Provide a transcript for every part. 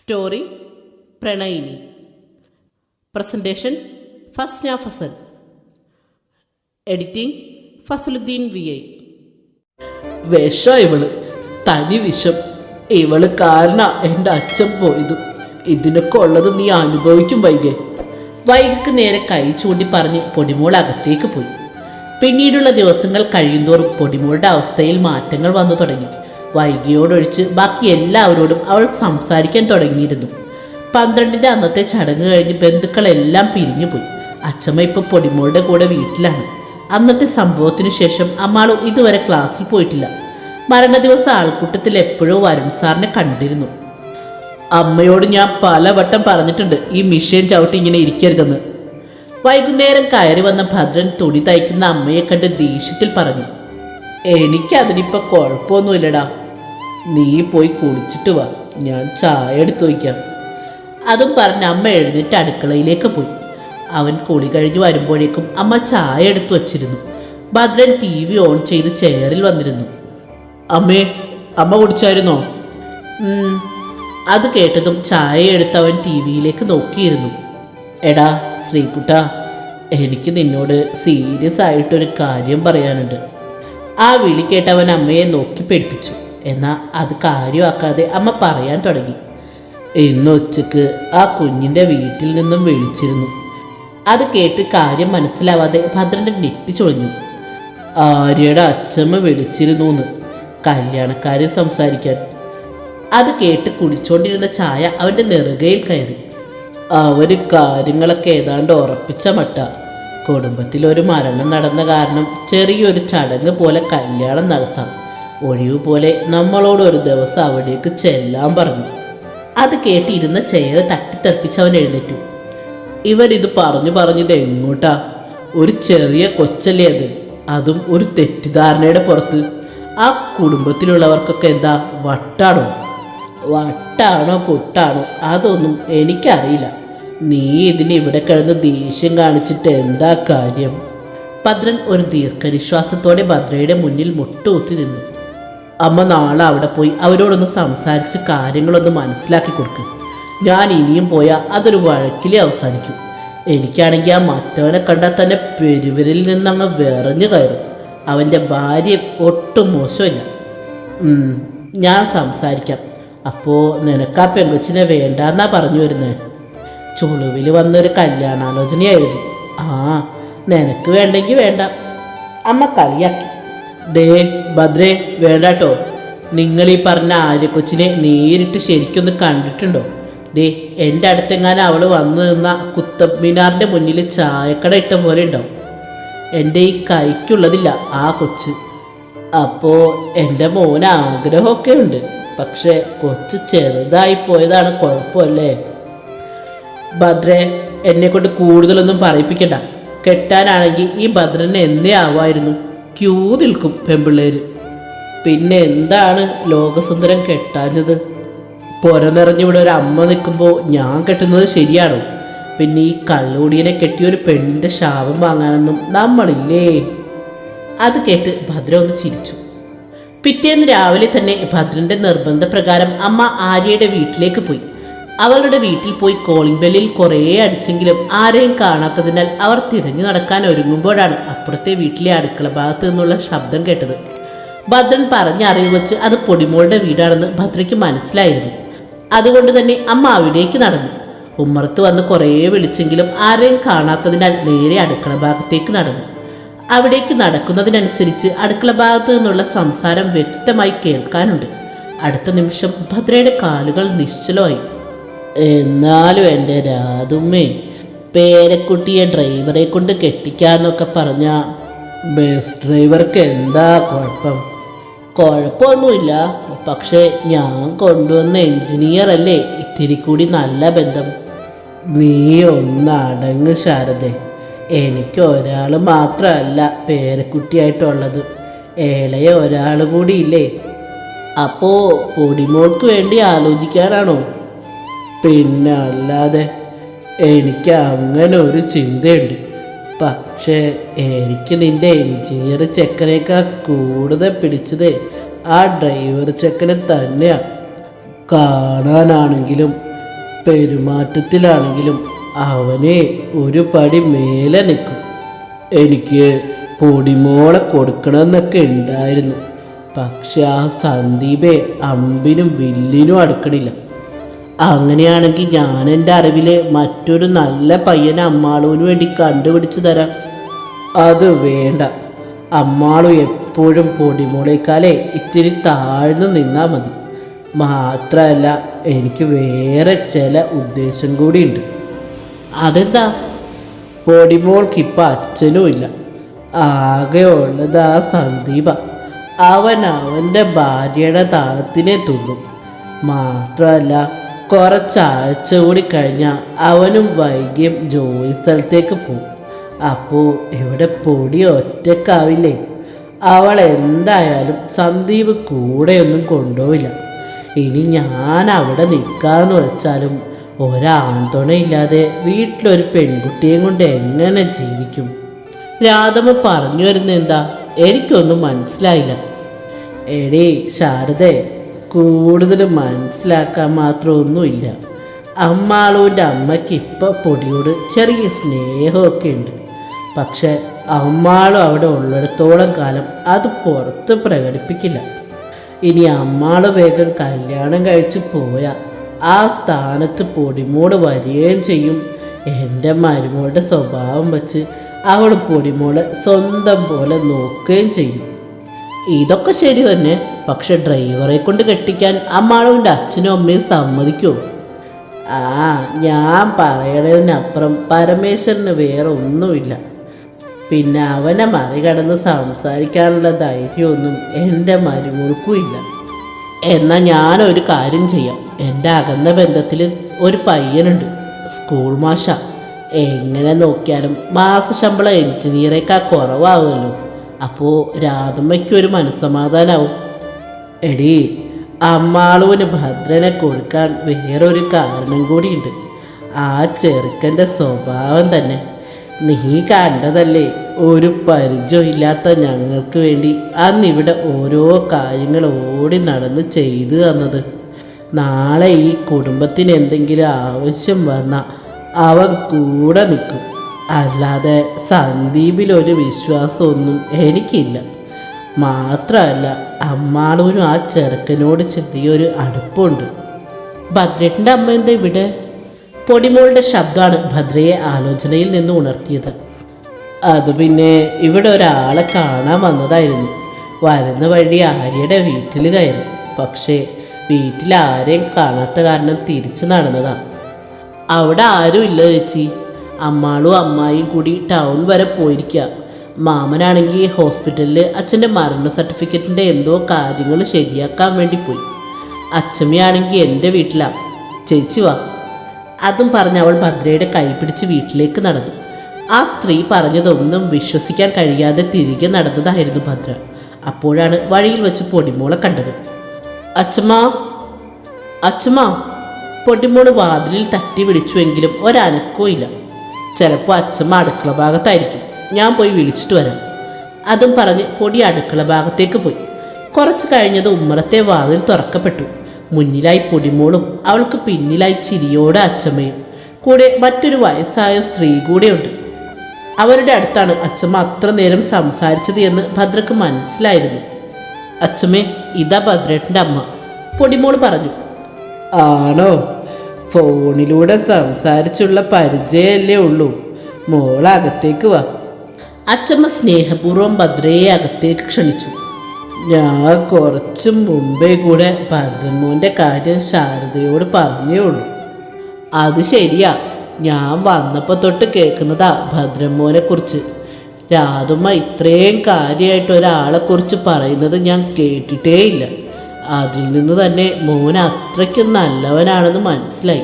Story പ്രണയിനി. Presentation Fasna Fasal editing Fasaluddin V I. വിഷ ഇവൾ. തനി വിഷം. ഇവൾ കാരണ എന്റെ അച്ഛൻ പോയതു. ഇതിനൊക്കെ ഉള്ളത് നീ അനുഭവിക്കും വൈകെ. വൈകിക്ക് നേരെ കൈ ചൂണ്ടി പറഞ്ഞ് പൊടിമോൾ അകത്തേക്ക് പോയി. പിന്നീടുള്ള ദിവസങ്ങൾ കഴിയുന്തോറും പൊടിമോളുടെ അവസ്ഥയിൽ മാറ്റങ്ങൾ വന്നു തുടങ്ങി. വൈകിയോടൊഴിച്ച് ബാക്കി എല്ലാവരോടും അവൾ സംസാരിക്കാൻ തുടങ്ങിയിരുന്നു. പന്ത്രണ്ടിന്റെ അന്നത്തെ ചടങ്ങ് കഴിഞ്ഞ് ബന്ധുക്കളെല്ലാം പിരിഞ്ഞുപോയി. അച്ചമ്മ ഇപ്പോൾ പൊടിമോളുടെ കൂടെ വീട്ടിലാണ്. അന്നത്തെ സംഭവത്തിന് ശേഷം അമ്മാളും ഇതുവരെ ക്ലാസ്സിൽ പോയിട്ടില്ല. മരണ ദിവസം ആൾക്കൂട്ടത്തിൽ എപ്പോഴോ വരുൺ സാറിനെ കണ്ടിരുന്നു. അമ്മയോട് ഞാൻ പലവട്ടം പറഞ്ഞിട്ടുണ്ട് ഈ മിഷീൻ ചവിട്ടി ഇങ്ങനെ ഇരിക്കരുതെന്ന്. വൈകുന്നേരം കയറി വന്ന ഭദ്രൻ തുണി തയ്ക്കുന്ന അമ്മയെ കണ്ട് ദേഷ്യത്തിൽ പറഞ്ഞു എനിക്കതിനിപ്പോൾ കുഴപ്പമൊന്നുമില്ലടാ. നീ പോയി കുളിച്ചിട്ട് വാ. ഞാൻ ചായ എടുത്തു വയ്ക്കാം. അതും പറഞ്ഞ് അമ്മ എഴുന്നേറ്റ് അടുക്കളയിലേക്ക് പോയി. അവൻ കുളി കഴിഞ്ഞ് വരുമ്പോഴേക്കും അമ്മ ചായ എടുത്തു വച്ചിരുന്നു. ഭദ്രൻ ടി വി ഓൺ ചെയ്ത് ചെയറിൽ വന്നിരുന്നു. അമ്മേ അമ്മ കുടിച്ചായിരുന്നോ? അത് കേട്ടതും ചായ എടുത്ത് അവൻ ടി വിയിലേക്ക് നോക്കിയിരുന്നു. എടാ ശ്രീകുട്ട എനിക്ക് നിന്നോട് സീരിയസ് ആയിട്ടൊരു കാര്യം പറയാനുണ്ട്. ആ വിളി കേട്ട് അവൻ അമ്മയെ നോക്കി പേടിപ്പിച്ചു. എന്നാൽ അത് കാര്യമാക്കാതെ അമ്മ പറയാൻ തുടങ്ങി. ഇന്ന് ഉച്ചയ്ക്ക് ആ കുഞ്ഞിന്റെ വീട്ടിൽ നിന്നും വിളിച്ചിരുന്നു. അത് കേട്ട് കാര്യം മനസ്സിലാവാതെ ഭദ്രന്റെ നെറ്റി ചൊളിഞ്ഞു. ആര്യയുടെ അച്ഛമ്മ വിളിച്ചിരുന്നു എന്ന് കല്യാണക്കാരൻ സംസാരിക്കാൻ. അത് കേട്ട് കുടിച്ചുകൊണ്ടിരുന്ന ചായ അവന്റെ നെറുകയിൽ കയറി. അവർ കാര്യങ്ങളൊക്കെ ഏതാണ്ട് ഉറപ്പിച്ച മട്ട. കുടുംബത്തിൽ ഒരു മരണം നടന്ന കാരണം ചെറിയൊരു ചടങ്ങ് പോലെ കല്യാണം നടത്താം. ഒഴിവ് പോലെ നമ്മളോട് ഒരു ദിവസം അവിടേക്ക് ചെല്ലാൻ പറഞ്ഞു. അത് കേട്ടിരുന്ന ചെയർ തട്ടിത്തെറിപ്പിച്ച് അവൻ എഴുന്നേറ്റു ഇവരിത് പറഞ്ഞു പറഞ്ഞത് എങ്ങോട്ടാ? ഒരു ചെറിയ കൊച്ചല്ലേ അത്. അതും ഒരു തെറ്റിദ്ധാരണയുടെ പുറത്ത്. ആ കുടുംബത്തിലുള്ളവർക്കൊക്കെ എന്താ വട്ടാണോ? വട്ടാണോ പൊട്ടാണോ? അതൊന്നും എനിക്കറിയില്ല. നീ ഇതിന് ഇവിടെ കിടന്ന് ദേഷ്യം കാണിച്ചിട്ട് എന്താ കാര്യം? ഭദ്രൻ ഒരു ദീർഘനിശ്വാസത്തോടെ ഭദ്രയുടെ മുന്നിൽ മുട്ടുകുത്തി നിന്നു. അമ്മ നാളെ അവിടെ പോയി അവരോടൊന്ന് സംസാരിച്ച് കാര്യങ്ങളൊന്ന് മനസ്സിലാക്കി കൊടുക്കും. ഞാൻ ഇനിയും പോയാൽ അതൊരു വഴക്കിലേ അവസാനിക്കും. എനിക്കാണെങ്കിൽ ആ മറ്റവനെ കണ്ടാൽ തന്നെ പെരുവരിൽ നിന്നങ്ങ് വിറഞ്ഞു കയറും. അവന്റെ ഭാര്യ ഒട്ടും മോശമില്ല. ഞാൻ സംസാരിക്കാം. അപ്പോൾ നിനക്ക് ആ പെങ്കൊച്ചിനെ വേണ്ടാന്നാ പറഞ്ഞു വരുന്നത് ചുളുവിൽ വന്നൊരു കല്യാണാലോചനയായിരുന്നു. ആ നിനക്ക് വേണ്ടെങ്കിൽ വേണ്ട. അമ്മ കളിയാക്കി. ദേ ഭദ്രേ വേണ്ടാട്ടോ. നിങ്ങൾ ഈ പറഞ്ഞ ആര്യക്കൊച്ചിനെ നേരിട്ട് ശരിക്കൊന്ന് കണ്ടിട്ടുണ്ടോ? ദേ എന്റെ അടുത്തെങ്ങാനും അവൾ വന്നു നിന്ന കുത്തബ് മിനാറിന്റെ മുന്നിൽ ചായക്കട ഇട്ട പോലെ ഉണ്ടാവും. എന്റെ ഈ കൈക്കുള്ളതില്ല ആ കൊച്ച്. അപ്പോൾ എന്റെ മോന് ആഗ്രഹമൊക്കെ ഉണ്ട്. പക്ഷേ കൊച്ച് ചെറുതായി പോയതാണ് കുഴപ്പമല്ലേ? ഭദ്രെ എന്നെ കൊണ്ട് കൂടുതലൊന്നും പറയിപ്പിക്കണ്ട. കെട്ടാനാണെങ്കിൽ ഈ ഭദ്രനെ എന്നേ ആവായിരുന്നു. ക്യൂ നിൽക്കും പെമ്പിള്ളേര്. പിന്നെ എന്താണ് ലോകസുന്ദരം കെട്ടാഞ്ഞത്? പുര നിറഞ്ഞിവിടെ ഒരു അമ്മ നിൽക്കുമ്പോൾ ഞാൻ കെട്ടുന്നത് ശരിയാണോ? പിന്നെ ഈ കള്ളുകൂടിയനെ കെട്ടിയ ഒരു പെണ്ണിന്റെ ശാപം വാങ്ങാനൊന്നും നമ്മളില്ലേ? അത് കേട്ട് ഭദ്ര ഒന്ന് ചിരിച്ചു. പിറ്റേന്ന് രാവിലെ തന്നെ ഭദ്രന്റെ നിർബന്ധപ്രകാരം അമ്മ ആര്യയുടെ വീട്ടിലേക്ക് പോയി. അവളുടെ വീട്ടിൽ പോയി കോളിംഗ് ബെല്ലിൽ കുറേ അടിച്ചെങ്കിലും ആരെയും കാണാത്തതിനാൽ അവർ തിരഞ്ഞു നടക്കാൻ ഒരുങ്ങുമ്പോഴാണ് അപ്പുറത്തെ വീട്ടിലെ അടുക്കള ഭാഗത്ത് നിന്നുള്ള ശബ്ദം കേട്ടത്. ഭദ്രൻ പറഞ്ഞു അറിവ് വെച്ച് അത് പൊടിമോളുടെ വീടാണെന്ന് ഭദ്രയ്ക്ക് മനസ്സിലായിരുന്നു. അതുകൊണ്ട് തന്നെ അമ്മ അവിടേക്ക് നടന്നു. ഉമ്മറത്ത് വന്ന് കുറേ വിളിച്ചെങ്കിലും ആരെയും കാണാത്തതിനാൽ നേരെ അടുക്കള ഭാഗത്തേക്ക് നടന്നു. അവിടേക്ക് നടക്കുന്നതിനനുസരിച്ച് അടുക്കള ഭാഗത്തു നിന്നുള്ള സംസാരം വ്യക്തമായി കേൾക്കാനുണ്ട്. അടുത്ത നിമിഷം ഭദ്രയുടെ കാലുകൾ നിശ്ചലമായി. എന്നാലും എന്റെ രാതുമ്മേ പേരക്കുട്ടിയെ ഡ്രൈവറെ കൊണ്ട് കെട്ടിക്കാന്നൊക്കെ പറഞ്ഞ ബസ് ഡ്രൈവർക്ക് എന്താ കുഴപ്പം? കുഴപ്പമൊന്നുമില്ല. പക്ഷേ ഞാൻ കൊണ്ടുവന്ന എൻജിനീയർ അല്ലേ? ഇത്തിരി കൂടി നല്ല ബന്ധം. നീ ഒന്നടങ്ങ് ശാരദേ. എനിക്ക് ഒരാൾ മാത്രമല്ല പേരക്കുട്ടിയായിട്ടുള്ളത്. ഏളയ ഒരാൾ കൂടിയില്ലേ? അപ്പോൾ പൊടിമോൾക്ക് വേണ്ടി ആലോചിക്കാനാണോ? പിന്നെ അല്ലാതെ എനിക്ക് അങ്ങനെ ഒരു ചിന്തയുണ്ട്. പക്ഷേ എനിക്ക് നിന്റെ എഞ്ചിനീയർ ചെക്കനേക്കാൾ കൂടുതൽ പിടിച്ചത് ആ ഡ്രൈവർ ചെക്കനെ തന്നെയാണ് കാണാനാണെങ്കിലും പെരുമാറ്റത്തിലാണെങ്കിലും അവനെ ഒരു പടി മേലെ നിൽക്കും. എനിക്ക് പൊടിമോളെ കൊടുക്കണമെന്നൊക്കെ ഉണ്ടായിരുന്നു. പക്ഷെ ആ സന്ദീപെ അമ്പിനും വില്ലിനും അടുക്കണില്ല. അങ്ങനെയാണെങ്കിൽ ഞാൻ എന്റെ അറിവിൽ മറ്റൊരു നല്ല പയ്യനെ അമ്മാളുവിന് വേണ്ടി കണ്ടുപിടിച്ച് തരാം. അത് വേണ്ട. അമ്മാളു എപ്പോഴും പൊടിമുളേക്കാലേ ഇത്തിരി താഴ്ന്നു നിന്നാൽ മതി. മാത്രമല്ല എനിക്ക് വേറെ ചില ഉദ്ദേശം കൂടിയുണ്ട്. അതെന്താ? പൊടിമോൾക്കിപ്പോൾ അച്ഛനും ഇല്ല. ആകെ ഉള്ളത് ആ സന്ദീപ. അവൻ അവന്റെ ഭാര്യയുടെ താളത്തിനെ തുള്ളും. മാത്രമല്ല കുറച്ചാഴ്ച കൂടി കഴിഞ്ഞാൽ അവനും വൈകിയും ജോലി സ്ഥലത്തേക്ക് പോകും അപ്പോൾ ഇവിടെ പൊടി ഒറ്റക്കാവില്ലേ? അവൾ എന്തായാലും സന്ദീപ് കൂടെയൊന്നും കൊണ്ടുപോയില്ല ഇനി ഞാൻ അവിടെ നിൽക്കാന്ന് വെച്ചാലും ഒരാൺതുണയില്ലാതെ വീട്ടിലൊരു പെൺകുട്ടിയെയും കൊണ്ട് എങ്ങനെ ജീവിക്കും? രാധമ്മ പറഞ്ഞു വരുന്ന എന്താ? എനിക്കൊന്നും മനസ്സിലായില്ല. എടീ ശാരദേ കൂടുതൽ മനസ്സിലാക്കാൻ മാത്രമൊന്നുമില്ല. അമ്മാളൂന്റെ അമ്മയ്ക്ക് ഇപ്പോൾ പൊടിയോട് ചെറിയ സ്നേഹമൊക്കെ ഉണ്ട്. പക്ഷെ അമ്മാളും അവിടെ ഉള്ളിടത്തോളം കാലം അത് പുറത്ത് പ്രകടിപ്പിക്കില്ല. ഇനി അമ്മാൾ വേഗം കല്യാണം കഴിച്ച് പോയാൽ ആ സ്ഥാനത്ത് പൊടിമോൾ വരികയും ചെയ്യും. എന്റെ മരുമോളുടെ സ്വഭാവം വച്ച് അവൾ പൊടിമോളെ സ്വന്തം പോലെ നോക്കുകയും ചെയ്യും. ഇതൊക്കെ ശരി തന്നെ. പക്ഷെ ഡ്രൈവറെ കൊണ്ട് കെട്ടിക്കാൻ അമ്മാളുവിന്റെ അച്ഛനും അമ്മയും സമ്മതിക്കൂ? ആ ഞാൻ പറയണതിനപ്പുറം പരമേശ്വരന് വേറെ ഒന്നുമില്ല. പിന്നെ അവനെ മറികടന്ന് സംസാരിക്കാനുള്ള ധൈര്യമൊന്നും എന്റെ മരുമോൾക്കും ഇല്ല. എന്നാൽ ഞാനൊരു കാര്യം ചെയ്യാം. എന്റെ അകന്ന ബന്ധത്തിൽ ഒരു പയ്യനുണ്ട് സ്കൂൾ മാഷ. എങ്ങനെ നോക്കിയാലും മാസശമ്പളം എഞ്ചിനീയറേക്കാൾ കുറവാകുമല്ലോ അപ്പോൾ രാധമ്മയ്ക്കൊരു മനസ്സമാധാനാവും. എടി അമ്മാളുവിന് ഭദ്രനെ കൊടുക്കാൻ വേറൊരു കാരണം കൂടിയുണ്ട്. ആ ചെറുക്കന്റെ സ്വഭാവം തന്നെ. നീ കണ്ടതല്ലേ ഒരു പരിചയമില്ലാത്ത ഞങ്ങൾക്ക് വേണ്ടി അന്നിവിടെ ഓരോ കാര്യങ്ങൾ ഓടി നടന്ന് ചെയ്തു തന്നത്. നാളെ ഈ കുടുംബത്തിന് എന്തെങ്കിലും ആവശ്യം വന്നാൽ അവൻ കൂടെ നിൽക്കും. അല്ലാതെ സന്ദീപിലൊരു വിശ്വാസമൊന്നും എനിക്കില്ല. മാത്രമല്ല അമ്മാളൂനും ആ ചെറുക്കനോട് ചെറിയൊരു അടുപ്പുണ്ട്. ഭദ്രേട്ടന്റെ അമ്മ എന്താ ഇവിടെ പൊടിമോളുടെ ശബ്ദമാണ് ഭദ്രയെ ആലോചനയിൽ നിന്ന് ഉണർത്തിയത്. അത് പിന്നെ ഇവിടെ ഒരാളെ കാണാൻ വന്നതായിരുന്നു. വരുന്ന വഴി ആര്യയുടെ വീട്ടിൽ കയറി. പക്ഷേ വീട്ടിൽ ആരെയും കാണാത്ത കാരണം തിരിച്ചു നടന്നതാണ് അവിടെ ആരും ഇല്ല ചേച്ചി? അമ്മാളും അമ്മായിയും കൂടി ടൗൺ വരെ പോയിരിക്കുക മാമനാണെങ്കിൽ ഹോസ്പിറ്റലിൽ അച്ഛന്റെ മരണ സർട്ടിഫിക്കറ്റിന്റെ എന്തോ കാര്യങ്ങൾ ശരിയാക്കാൻ വേണ്ടി പോയി. അച്ഛമ്മയാണെങ്കിൽ എന്റെ വീട്ടിലാണ് ചേച്ചി വാ. അതും പറഞ്ഞ് അവൾ ഭദ്രയുടെ കൈ പിടിച്ച് വീട്ടിലേക്ക് നടന്നു. ആ സ്ത്രീ പറഞ്ഞതൊന്നും വിശ്വസിക്കാൻ കഴിയാതെ തിരികെ നടന്നതായിരുന്നു ഭദ്ര. അപ്പോഴാണ് വഴിയിൽ വെച്ച് പൊടിമോളെ കണ്ടത്. അച്ഛമ്മ അച്ഛമ്മ പൊടിമോൾ വാതിലിൽ തട്ടി വിളിച്ചുവെങ്കിലും ഒരനക്കവും ഇല്ല. ചിലപ്പോൾ അച്ഛമ്മ അടുക്കള ഭാഗത്തായിരിക്കും. ഞാൻ പോയി വിളിച്ചിട്ട് വരാം. അതും പറഞ്ഞ് പൊടി അടുക്കള ഭാഗത്തേക്ക് പോയി. കുറച്ച് കഴിഞ്ഞത് ഉമ്മറത്തെ വാതിൽ തുറക്കപ്പെട്ടു. മുന്നിലായി പൊടിമോളും അവൾക്ക് പിന്നിലായി ചിരിയോടെ അച്ഛമ്മയും കൂടെ മറ്റൊരു വയസ്സായ സ്ത്രീ കൂടെയുണ്ട്. അവരുടെ അടുത്താണ് അച്ഛമ്മ അത്ര നേരം സംസാരിച്ചത് എന്ന് ഭദ്രക്ക് മനസ്സിലായിരുന്നു. അച്ഛമ്മേ ഇതാ ഭദ്രേട്ടന്റെ അമ്മ. പൊടിമോൾ പറഞ്ഞു ആണോ? ഫോണിലൂടെ സംസാരിച്ചുള്ള പരിചയമല്ലേ ഉള്ളൂ. മോൾ അകത്തേക്ക് വാ. അച്ചമ്മ സ്നേഹപൂർവം ഭദ്രയെ അകത്തേക്ക് ക്ഷണിച്ചു. ഞാൻ കുറച്ച് മുമ്പേ കൂടെ ഭദ്രമോന്റെ കാര്യം ശാരദയോട് പറഞ്ഞേ ഉള്ളൂ. അത് ശരിയാ. ഞാൻ വന്നപ്പോൾ തൊട്ട് കേൾക്കുന്നതാ ഭദ്രമോനെ കുറിച്ച്. രാധമ്മ ഇത്രയും കാര്യമായിട്ട് ഒരാളെക്കുറിച്ച് പറയുന്നത് ഞാൻ കേട്ടിട്ടേയില്ല. അതിൽ നിന്ന് തന്നെ മോൻ അത്രയ്ക്ക് നല്ലവനാണെന്ന് മനസ്സിലായി.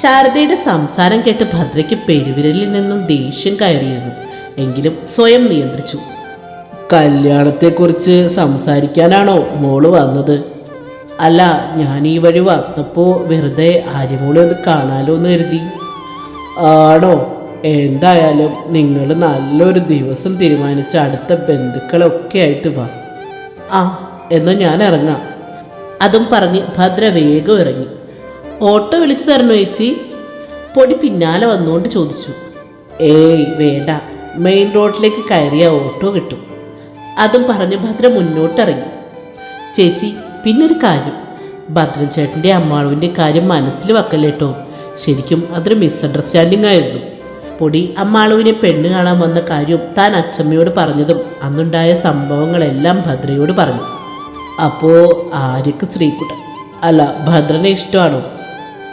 ശാരദയുടെ സംസാരം കേട്ട് ഭദ്രയ്ക്ക് പെരുവിരലിൽ നിന്നും ദേഷ്യം കയറിയിരുന്നു. എങ്കിലും സ്വയം നിയന്ത്രിച്ചു. കല്യാണത്തെക്കുറിച്ച് സംസാരിക്കാനാണോ മോൾ വന്നത്? അല്ല ഞാൻ ഈ വഴി വന്നപ്പോൾ വെറുതെ ആര്യമോളെ ഒന്ന് കാണാലോ എന്ന് കരുതി. ആണോ? എന്തായാലും നിങ്ങൾ നല്ലൊരു ദിവസം തീരുമാനിച്ച് അടുത്ത ബന്ധുക്കളൊക്കെ ആയിട്ട് വാ. ആ എന്നാൽ ഞാൻ ഇറങ്ങാം. അതും പറഞ്ഞ് ഭദ്ര വേഗം ഇറങ്ങി. ഓട്ടോ വിളിച്ചു തരണോ ചേച്ചി പൊടി പിന്നാലെ വന്നുകൊണ്ട് ചോദിച്ചു. ഏയ് വേണ്ട. മെയിൻ റോഡിലേക്ക് കയറിയ ഓട്ടോ കിട്ടും. അതും പറഞ്ഞ് ഭദ്ര മുന്നോട്ടിറങ്ങി. ചേച്ചി പിന്നൊരു കാര്യം. ഭദ്രൻ ചേട്ടന്റെ അമ്മാളുവിന്റെ കാര്യം മനസ്സിൽ വെക്കല്ലേട്ടോ ശരിക്കും അതൊരു മിസ്അണ്ടർസ്റ്റാൻഡിംഗ് ആയിരുന്നു. പൊടി അമ്മാളുവിനെ പെണ്ണ് കാണാൻ വന്ന കാര്യവും താൻ അച്ചമ്മയോട് പറഞ്ഞതും അന്നുണ്ടായ സംഭവങ്ങളെല്ലാം ഭദ്രയോട് പറഞ്ഞു. അപ്പോൾ ആര്യക്ക് ശ്രീകുട്ടൻ അല്ല ഭദ്രനെ ഇഷ്ടമാണോ?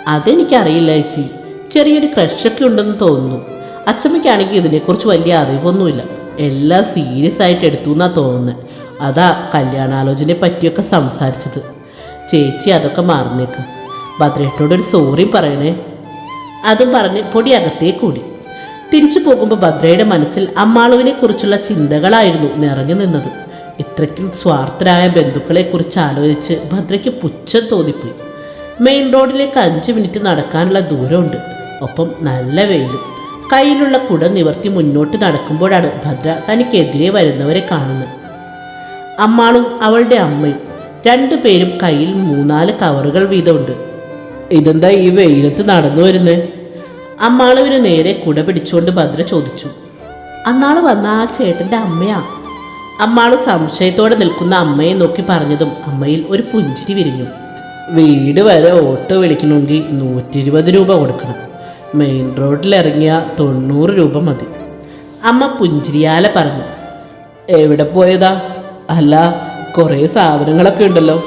അതെനിക്കറിയില്ല ചേച്ചി. ചെറിയൊരു ക്രഷൊക്കെ ഉണ്ടെന്ന് തോന്നുന്നു. അച്ചമ്മയ്ക്കാണെങ്കിൽ ഇതിനെക്കുറിച്ച് വലിയ അറിവൊന്നുമില്ല. എല്ലാം സീരിയസ് ആയിട്ട് എടുത്തു എന്നാ തോന്നുന്നത് അതാ കല്യാണാലോചനയെ പറ്റിയൊക്കെ സംസാരിച്ചത്. ചേച്ചി അതൊക്കെ മറന്നേക്ക്. ഭദ്രേട്ടനോട് ഒരു സോറിയും പറയണേ. അതും പറഞ്ഞ് പൊടി അകത്തേ കൂടി തിരിച്ചു പോകുമ്പോൾ ഭദ്രയുടെ മനസ്സിൽ അമ്മാളുവിനെ കുറിച്ചുള്ള ചിന്തകളായിരുന്നു നിറഞ്ഞു നിന്നത്. ഇത്രയ്ക്കും സ്വാർത്ഥരായ ബന്ധുക്കളെക്കുറിച്ച് ആലോചിച്ച് ഭദ്രയ്ക്ക് പുച്ഛം തോന്നിപ്പോയി. മെയിൻ റോഡിലേക്ക് അഞ്ച് മിനിറ്റ് നടക്കാനുള്ള ദൂരമുണ്ട്. ഒപ്പം നല്ല വെയിലും. കയ്യിലുള്ള കുട നിവർത്തി മുന്നോട്ട് നടക്കുമ്പോഴാണ് ഭദ്ര തനിക്കെതിരെ വരുന്നവരെ കാണുന്നത്. അമ്മാളും അവളുടെ അമ്മയും രണ്ടു പേരും കയ്യിൽ മൂന്നാൽ കവറുകൾ വീതമുണ്ട്. ഇതെന്താ ഈ വെയിലത്ത് നടന്നു വരുന്നത് അമ്മാളവിന് നേരെ കുട പിടിച്ചുകൊണ്ട് ഭദ്ര ചോദിച്ചു. അന്നാൾ വന്ന ആ ചേട്ടന്റെ അമ്മയാ. അമ്മാൾ സംശയത്തോടെ നിൽക്കുന്ന അമ്മയെ നോക്കി പറഞ്ഞതും അമ്മയിൽ ഒരു പുഞ്ചിരി വിരിഞ്ഞു. വീട് വരെ ഓട്ടോ വിളിക്കണമെങ്കിൽ നൂറ്റി ഇരുപത് രൂപ കൊടുക്കണം. മെയിൻ റോഡിൽ ഇറങ്ങിയ തൊണ്ണൂറ് രൂപ മതി. അമ്മ പുഞ്ചിരിയാലെ പറഞ്ഞു. എവിടെ പോയതാ? അല്ല കുറേ സാധനങ്ങളൊക്കെ ഉണ്ടല്ലോ.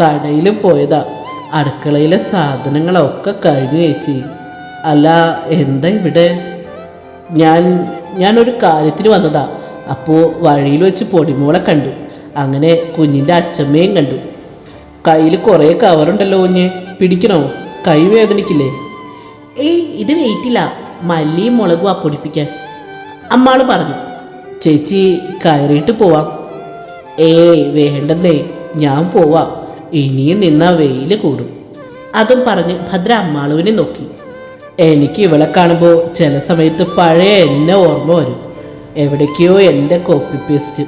കടയിൽ പോയതാ. അടുക്കളയിലെ സാധനങ്ങളൊക്കെ കഴിഞ്ഞു ചേച്ചി. അല്ല എന്താ ഇവിടെ? ഞാൻ ഞാനൊരു കാര്യത്തിന് വന്നതാ. അപ്പോൾ വഴിയിൽ വെച്ച് പൊടിമോളെ കണ്ടു. അങ്ങനെ കുഞ്ഞിന്റെ അച്ഛമ്മയും കണ്ടു. കയ്യിൽ കുറേ കവറുണ്ടല്ലോ കുഞ്ഞ്. പിടിക്കണോ? കൈ വേദനിക്കില്ലേ? ഏയ് ഇത് വെയിറ്റില്ല മല്ലിയും മുളകും ആ പൊടിപ്പിക്കാൻ. അമ്മാൾ പറഞ്ഞു. ചേച്ചി കയറിയിട്ട് പോവാം. ഏയ് വേണ്ടെന്നേ. ഞാൻ പോവാം. ഇനിയും നിന്നാ വെയിൽ കൂടും. അതും പറഞ്ഞ് ഭദ്ര അമ്മാളുവിനെ നോക്കി. എനിക്ക് ഇവളെ കാണുമ്പോൾ ചില സമയത്ത് പഴയ എന്നെ ഓർമ്മ വരും. എവിടേക്കോ എന്റെ കോപ്പി പേസ്റ്റ്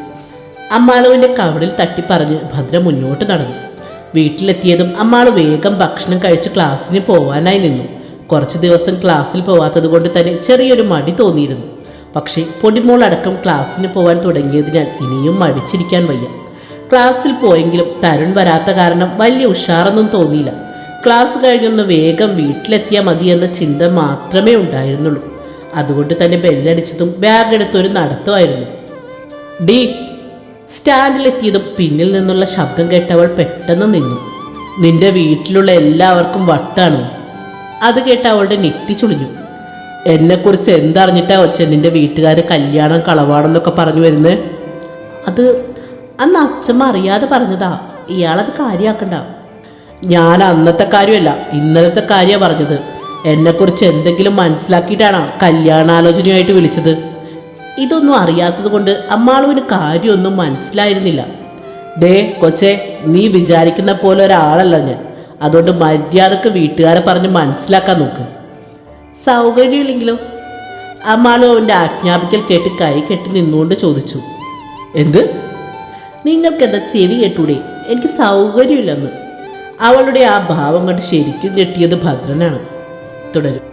അമ്മാളുവിന്റെ കവറിൽ തട്ടി പറഞ്ഞ് ഭദ്ര മുന്നോട്ട് നടന്നു. വീട്ടിലെത്തിയതും അമ്മാൾ വേഗം ഭക്ഷണം കഴിച്ച് ക്ലാസ്സിന് പോവാനായി നിന്നു. കുറച്ച് ദിവസം ക്ലാസ്സിൽ പോവാത്തത് കൊണ്ട് തന്നെ ചെറിയൊരു മടി തോന്നിയിരുന്നു. പക്ഷേ പൊടിമോൾ അടക്കം ക്ലാസ്സിന് പോവാൻ തുടങ്ങിയതിനാൽ ഇനിയും മടിച്ചിരിക്കാൻ വയ്യ. ക്ലാസ്സിൽ പോയെങ്കിലും തരുൺ വരാത്ത കാരണം വലിയ ഉഷാറൊന്നും തോന്നിയില്ല. ക്ലാസ് കഴിഞ്ഞൊന്ന് വേഗം വീട്ടിലെത്തിയാൽ മതി എന്ന ചിന്ത മാത്രമേ ഉണ്ടായിരുന്നുള്ളൂ. അതുകൊണ്ട് തന്നെ ബെല്ലടിച്ചതും ബാഗ് എടുത്തൊരു നടത്തമായിരുന്നു. ഡി സ്റ്റാൻഡിലെത്തിയതും പിന്നിൽ നിന്നുള്ള ശബ്ദം കേട്ടവൾ പെട്ടെന്ന് നിന്നു. നിന്റെ വീട്ടിലുള്ള എല്ലാവർക്കും വട്ടാണ്? അത് കേട്ട അവളുടെ നെറ്റി ചുളിഞ്ഞു. എന്നെക്കുറിച്ച് എന്തറിഞ്ഞിട്ടാ വെച്ച നിന്റെ വീട്ടുകാർ കല്യാണം കളവാണെന്നൊക്കെ പറഞ്ഞു വരുന്നത് അത് അന്ന് അച്ഛമ്മ അറിയാതെ പറഞ്ഞതാ. ഇയാളത് കാര്യമാക്കണ്ട ഞാൻ അന്നത്തെ കാര്യമല്ല ഇന്നലത്തെ കാര്യമാണ് പറഞ്ഞത്. എന്നെക്കുറിച്ച് എന്തെങ്കിലും മനസ്സിലാക്കിയിട്ടാണോ കല്യാണാലോചനയായിട്ട് വിളിച്ചത്? ഇതൊന്നും അറിയാത്തത് കൊണ്ട് അമ്മാളുവിന് കാര്യമൊന്നും മനസ്സിലായിരുന്നില്ല. ഡേ കൊച്ചെ നീ വിചാരിക്കുന്ന പോലെ ഒരാളല്ല ഞാൻ. അതുകൊണ്ട് മര്യാദയ്ക്ക് വീട്ടുകാരെ പറഞ്ഞ് മനസ്സിലാക്കാൻ നോക്ക്. സൗകര്യമില്ലെങ്കിലോ? അമ്മാളു അവന്റെ ആജ്ഞാപിക്കൽ കേട്ട് കൈ കെട്ടി നിന്നുകൊണ്ട് ചോദിച്ചു. എന്ത്? നിങ്ങൾക്കെന്താ ചെവി കേട്ടൂടെ? എനിക്ക് സൗകര്യമില്ലെന്ന്. അവളുടെ ആ ഭാവം കണ്ട് ശരിക്കും ഞെട്ടിയത് ഭദ്രനാണ്. തുടരും